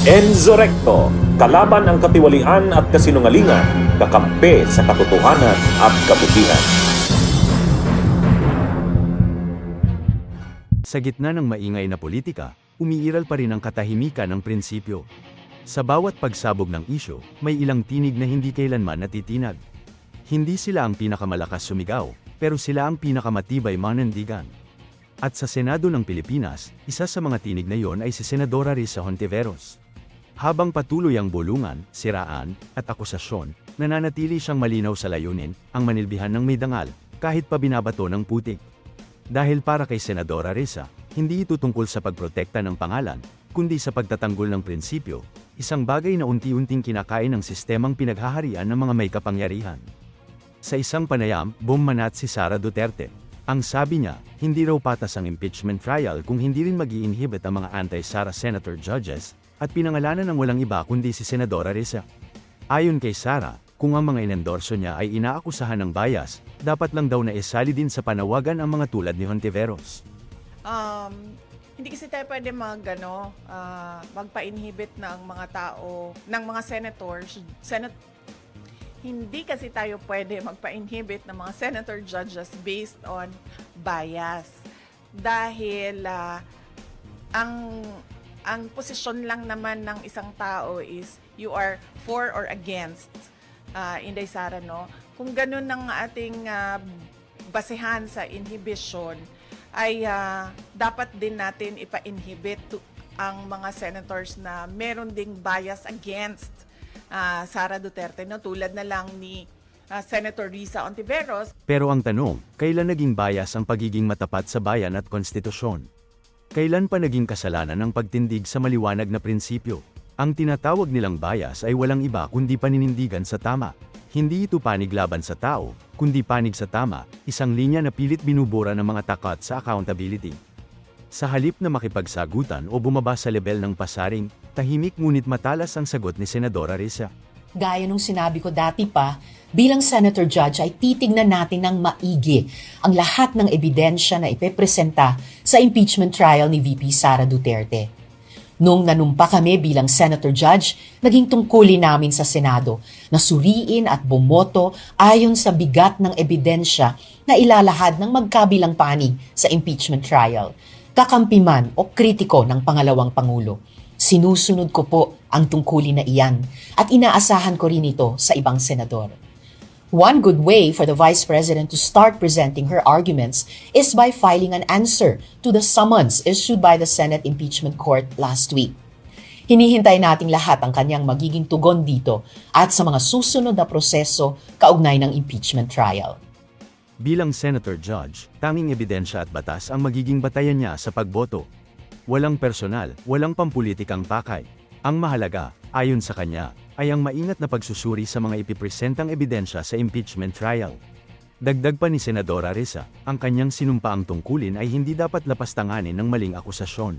Enzo Recto, kalaban ang katiwalian at kasinungalingan, kakampi sa katotohanan at kabutihan. Sa gitna ng maingay na politika, umiiral pa rin ang katahimikan ng prinsipyo. Sa bawat pagsabog ng isyo, may ilang tinig na hindi kailanman natitinag. Hindi sila ang pinakamalakas sumigaw, pero sila ang pinakamatibay manandigan. At sa Senado ng Pilipinas, isa sa mga tinig na yon ay si Senadora Risa Hontiveros. Habang patuloy ang bulungan, siraan, at akusasyon, nananatili siyang malinaw sa layunin, ang manilbihan ng may dangal, kahit pa binabato ng putik. Dahil para kay Senadora Risa, hindi ito tungkol sa pagprotekta ng pangalan, kundi sa pagtatanggol ng prinsipyo, isang bagay na unti-unting kinakain ng sistemang pinaghaharian ng mga may kapangyarihan. Sa isang panayam, bumanat si Sara Duterte. Ang sabi niya, hindi raw patas ang impeachment trial kung hindi rin mag inhibit ang mga anti-Sara senator judges, at pinangalanan ng walang iba kundi si Senadora Risa. Ayon kay Sara, kung ang mga inendorso niya ay inaakusahan ng bias, dapat lang daw na isali din sa panawagan ang mga tulad ni Hontiveros. um, hindi kasi tayo pwede mag, ano, ah, magpa-inhibit ng mga tao, ng mga senators, senat hindi kasi tayo pwede magpa-inhibit ng mga senator judges based on bias. Dahil ah, ang ang posisyon lang naman ng isang tao is you are for or against uh, Inday Sara, no? Kung ganun ang ating ah, basehan sa inhibition, ay ah, dapat din natin ipa-inhibit to- ang mga senators na meron ding bias against ah, Sara Duterte, no? Tulad na lang ni ah, Senator Risa Ontiveros, Pero ang tanong, kailan naging bias ang pagiging matapat sa bayan at konstitusyon? Kailan pa naging kasalanan ang pagtindig sa maliwanag na prinsipyo? Ang tinatawag nilang bias ay walang iba kundi paninindigan sa tama. Hindi ito panig laban sa tao, kundi panig sa tama, isang linya na pilit binubura ng mga takat sa accountability. Sa halip na makipagsagutan o bumaba sa level ng pasaring, tahimik ngunit matalas ang sagot ni Senadora Risa. Gaya nung sinabi ko dati pa, bilang Senator Judge ay titignan natin ng maigi ang lahat ng ebidensya na ipepresenta sa impeachment trial ni VP Sara Duterte. Nung nanumpa kami bilang Senator Judge, naging tungkulin namin sa Senado na suriin at bumoto ayon sa bigat ng ebidensya na ilalahad ng magkabilang panig sa impeachment trial. Kakampi man o kritiko ng pangalawang Pangulo. Sinusunod ko po ang tungkulin na iyan at inaasahan ko rin ito sa ibang senador. One good way for the Vice President to start presenting her arguments is by filing an answer to the summons issued by the Senate Impeachment Court last week. Hinihintay nating lahat ang kanyang magiging tugon dito at sa mga susunod na proseso kaugnay ng impeachment trial. Bilang Senator Judge, tanging ebidensya at batas ang magiging batayan niya sa pagboto. Walang personal, walang pampulitikang pakay. Ang mahalaga, ayon sa kanya, ay ang maingat na pagsusuri sa mga ipipresentang ebidensya sa impeachment trial. Dagdag pa ni Senadora Risa, ang kanyang sinumpaang tungkulin ay hindi dapat lapastanganin ng maling akusasyon.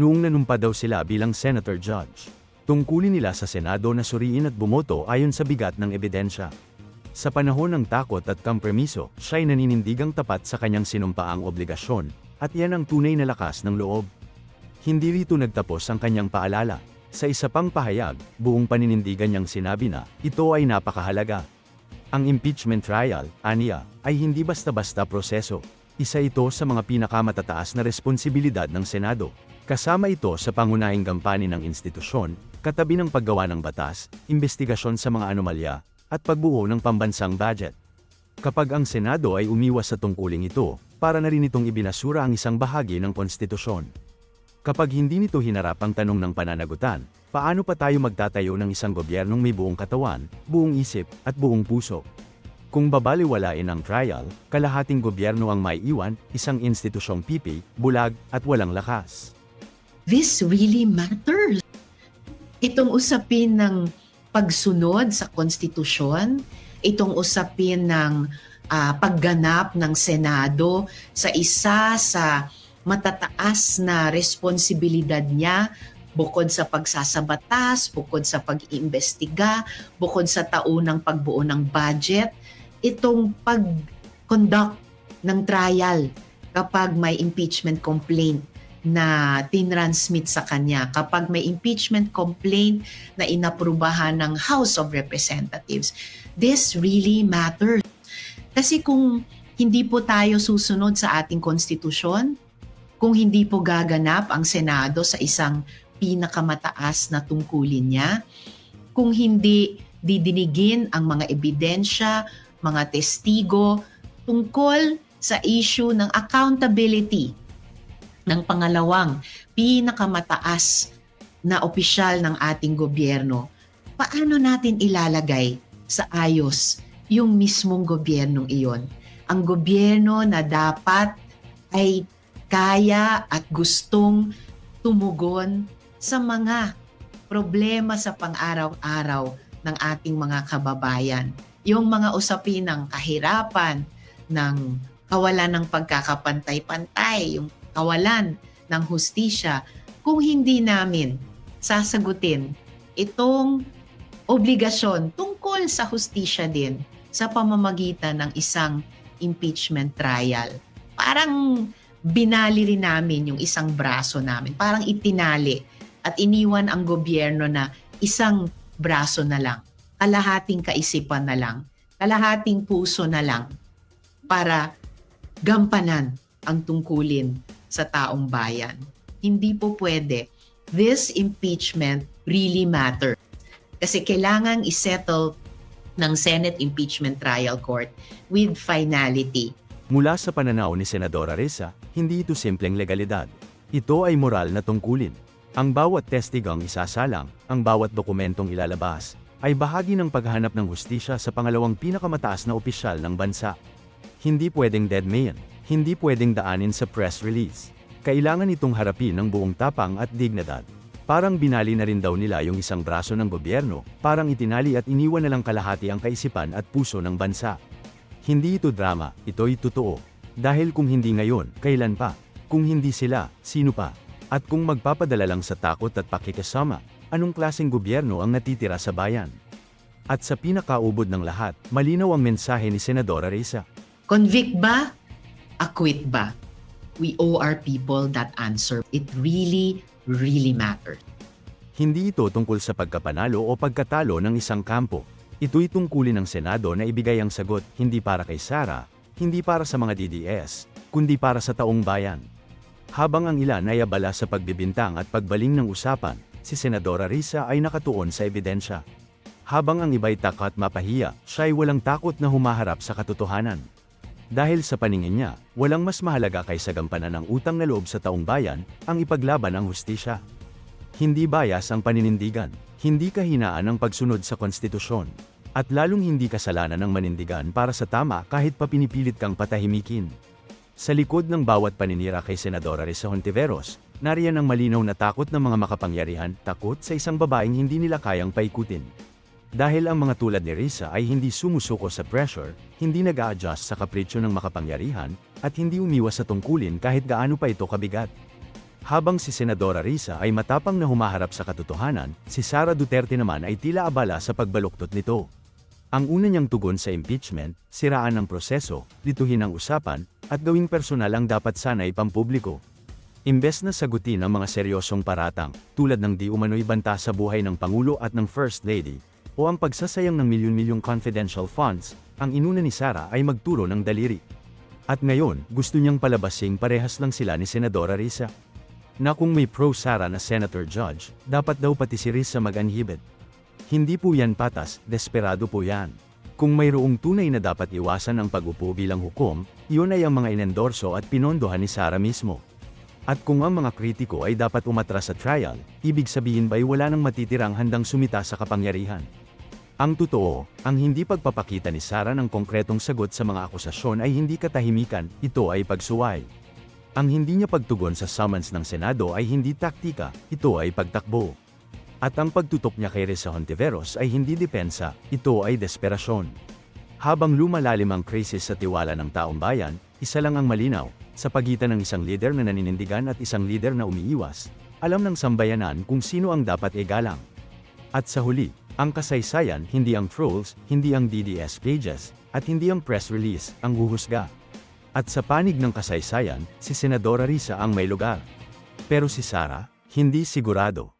Noong nanumpa daw sila bilang Senator Judge, tungkulin nila sa Senado na suriin at bumoto ayon sa bigat ng ebidensya. Sa panahon ng takot at kampermiso, siya'y naninindigang tapat sa kanyang sinumpaang obligasyon, at yan ang tunay na lakas ng loob. Hindi rito nagtapos ang kanyang paalala. Sa isa pang pahayag, buong paninindigan niyang sinabi na, ito ay napakahalaga. Ang impeachment trial, aniya, ay hindi basta-basta proseso. Isa ito sa mga pinakamatataas na responsibilidad ng Senado. Kasama ito sa pangunahing gampani ng institusyon, katabi ng paggawa ng batas, investigasyon sa mga anomalya, at pagbuo ng pambansang budget. Kapag ang Senado ay umiwas sa tungkuling ito, para na rin itong ibinasura ang isang bahagi ng konstitusyon. Kapag hindi nito hinarap ang tanong ng pananagutan, paano pa tayo magtatayo ng isang gobyernong may buong katawan, buong isip, at buong puso? Kung babaliwalain ang trial, kalahating gobyerno ang may iwan, isang institusyong pipi, bulag, at walang lakas. this really matters. Itong usapin ng pagsunod sa konstitusyon, itong usapin ng ah, pagganap ng Senado sa isa sa matataas na responsibilidad niya bukod sa pagsasabatas, bukod sa pag-iimbestiga, bukod sa taunang pagbuo ng budget, itong pag-conduct ng trial kapag may impeachment complaint na tinransmit sa kanya kapag may impeachment complaint na inaprubahan ng House of Representatives. This really matters. Kasi kung hindi po tayo susunod sa ating konstitusyon, kung hindi po gaganap ang Senado sa isang pinakamataas na tungkulin niya, kung hindi didinigin ang mga ebidensya, mga testigo tungkol sa issue ng accountability ng pangalawang pinakamataas na opisyal ng ating gobyerno, paano natin ilalagay sa ayos yung mismong gobyernong iyon? Ang gobyerno na dapat ay kaya at gustong tumugon sa mga problema sa pang-araw-araw ng ating mga kababayan. Yung mga usapin ng kahirapan, ng kawalan ng pagkakapantay-pantay, yung kawalan ng hustisya, kung hindi namin sasagutin itong obligasyon tungkol sa hustisya din sa pamamagitan ng isang impeachment trial. Parang binali rin namin yung isang braso namin. Parang itinali at iniwan ang gobyerno na isang braso na lang, kalahating kaisipan na lang, kalahating puso na lang para gampanan ang tungkulin sa taong bayan. Hindi po pwede. This impeachment really matter. Kasi kailangang isettle ng Senate Impeachment Trial Court with finality. Mula sa pananaw ni Senadora Risa, hindi ito simpleng legalidad. Ito ay moral na tungkulin. Ang bawat testigang isasalang, ang bawat dokumentong ilalabas, ay bahagi ng paghahanap ng hustisya sa pangalawang pinakamataas na opisyal ng bansa. Hindi pwedeng dead man, hindi pwedeng daanin sa press release. Kailangan itong harapin ng buong tapang at dignidad. Parang binali na rin daw nila yung isang braso ng gobyerno, parang itinali at iniwan na lang kalahati ang kaisipan at puso ng bansa. Hindi ito drama, ito'y totoo. Dahil kung hindi ngayon, kailan pa? Kung hindi sila, sino pa? At kung magpapadala lang sa takot at pakikasama, anong klaseng gobyerno ang natitira sa bayan? At sa pinakaubod ng lahat, malinaw ang mensahe ni Senadora Risa. Convict ba? Acquit ba? We owe our people that answer. It really, really matters. Hindi ito tungkol sa pagkapanalo o pagkatalo ng isang kampo. Ito'y tungkulin ng Senado na ibigay ang sagot hindi para kay Sara, hindi para sa mga DDS, kundi para sa taong bayan. Habang ang ilan ay abala sa pagbibintang at pagbaling ng usapan, si Senadora Risa ay nakatuon sa ebidensya. Habang ang iba'y takot mapahiya, siya ay walang takot na humaharap sa katotohanan. Dahil sa paningin niya, walang mas mahalaga kaysa gampanan ng utang na loob sa taong bayan, ang ipaglaban ang hustisya. Hindi bias ang paninindigan, hindi kahinaan ang pagsunod sa konstitusyon, at lalong hindi kasalanan ng manindigan para sa tama kahit pa pinipilit kang patahimikin. Sa likod ng bawat paninira kay Senadora Risa Hontiveros, nariyan ang malinaw na takot ng mga makapangyarihan, takot sa isang babaeng hindi nila kayang paikutin. Dahil ang mga tulad ni Risa ay hindi sumusuko sa pressure, hindi nag adjust sa kapritsyo ng makapangyarihan, at hindi umiwas sa tungkulin kahit gaano pa ito kabigat. Habang si Senadora Risa ay matapang na humaharap sa katotohanan, si Sara Duterte naman ay tila abala sa pagbaluktot nito. Ang una niyang tugon sa impeachment, siraan ang proseso, lituhin ang usapan, at gawing personal ang dapat sana'y pampubliko. Imbes na sagutin ang mga seryosong paratang, tulad ng di umano'y banta sa buhay ng Pangulo at ng First Lady, o ang pagsasayang ng milyon-milyong confidential funds, ang inuna ni Sara ay magturo ng daliri. At ngayon, gusto niyang palabasing parehas lang sila ni Senadora Risa. Na kung may pro-Sara na Senator Judge, dapat daw pati si Risa mag-anhibit. Hindi po yan patas, desperado po yan. Kung mayroong tunay na dapat iwasan ang pag-upo bilang hukom, iyon ay ang mga inendorso at pinondohan ni Sara mismo. At kung ang mga kritiko ay dapat umatras sa trial, ibig sabihin ba'y wala nang matitirang handang sumita sa kapangyarihan? Ang totoo, ang hindi pagpapakita ni Sara ng konkretong sagot sa mga akusasyon ay hindi katahimikan, ito ay pagsuway. Ang hindi niya pagtugon sa summons ng Senado ay hindi taktika, ito ay pagtakbo. At ang pagtutok niya kay Reza Hontiveros ay hindi depensa, ito ay desperasyon. Habang lumalalim ang krisis sa tiwala ng taong bayan, isa lang ang malinaw, sa pagitan ng isang lider na naninindigan at isang lider na umiiwas, alam ng sambayanan kung sino ang dapat igalang. At sa huli, ang kasaysayan, hindi ang trolls, hindi ang DDS pages, at hindi ang press release, ang huhusga. At sa panig ng kasaysayan, si Senadora Risa ang may lugar. Pero si Sara, hindi sigurado.